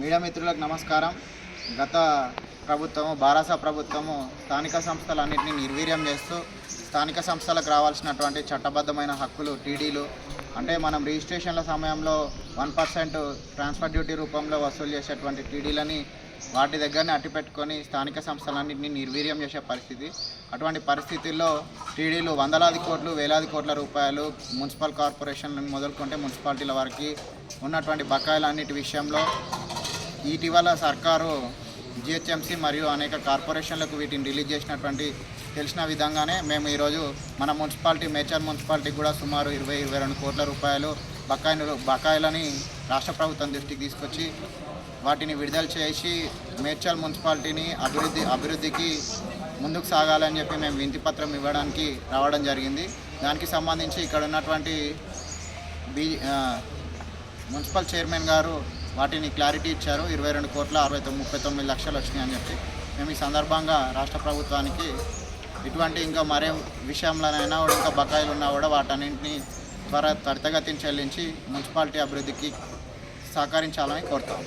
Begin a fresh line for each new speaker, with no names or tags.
Media మిత్రులకు నమస్కారం. గత ప్రభుత్వము బారాస ప్రభుత్వము స్థానిక సంస్థలన్నింటినీ నిర్వీర్యం చేస్తూ స్థానిక సంస్థలకు రావాల్సినటువంటి చట్టబద్ధమైన హక్కులు టీడీలు అంటే మనం రిజిస్ట్రేషన్ల సమయంలో వన్ పర్సెంట్ ట్రాన్స్ఫర్ డ్యూటీ రూపంలో వసూలు చేసేటువంటి టీడీలని వాటి దగ్గరనే అట్టిపెట్టుకొని స్థానిక సంస్థలన్నింటినీ నిర్వీర్యం చేసే పరిస్థితి. అటువంటి పరిస్థితుల్లో టీడీలు వందలాది కోట్లు వేలాది కోట్ల రూపాయలు మున్సిపల్ కార్పొరేషన్ మొదలుకుంటే మున్సిపాలిటీల వారికి ఉన్నటువంటి బకాయిలు అన్నిటి విషయంలో ఇటీవల సర్కారు జిహెచ్ఎంసీ మరియు అనేక కార్పొరేషన్లకు వీటిని రిలీజ్ చేసినటువంటి తెలిసిన విధంగానే మేము ఈరోజు మన మున్సిపాలిటీ మేచర్ మున్సిపాలిటీకి కూడా సుమారు ఇరవై ఇరవై రెండు కోట్ల రూపాయలు బకాయిలు బకాయిలని రాష్ట్ర ప్రభుత్వం దృష్టికి తీసుకొచ్చి వాటిని విడుదల చేసి మేడ్చల్ మున్సిపాలిటీని అభివృద్ధి అభివృద్ధికి ముందుకు సాగాలని చెప్పి మేము వింతిపత్రం ఇవ్వడానికి రావడం జరిగింది. దానికి సంబంధించి ఇక్కడ ఉన్నటువంటి బీ మున్సిపల్ చైర్మన్ గారు వాటిని క్లారిటీ ఇచ్చారు. ఇరవై రెండు కోట్ల అరవై తొమ్మిది ముప్పై తొమ్మిది లక్షలు వచ్చినాయి అని చెప్పి. మేము ఈ సందర్భంగా రాష్ట్ర ప్రభుత్వానికి ఇటువంటి ఇంకా మరే విషయంలోనైనా కూడా ఇంకా బకాయిలు ఉన్నా కూడా వాటన్నింటినీ త్వర త్వరితగతిని చెల్లించి మున్సిపాలిటీ అభివృద్ధికి సహకరించాలని కోరుతాం.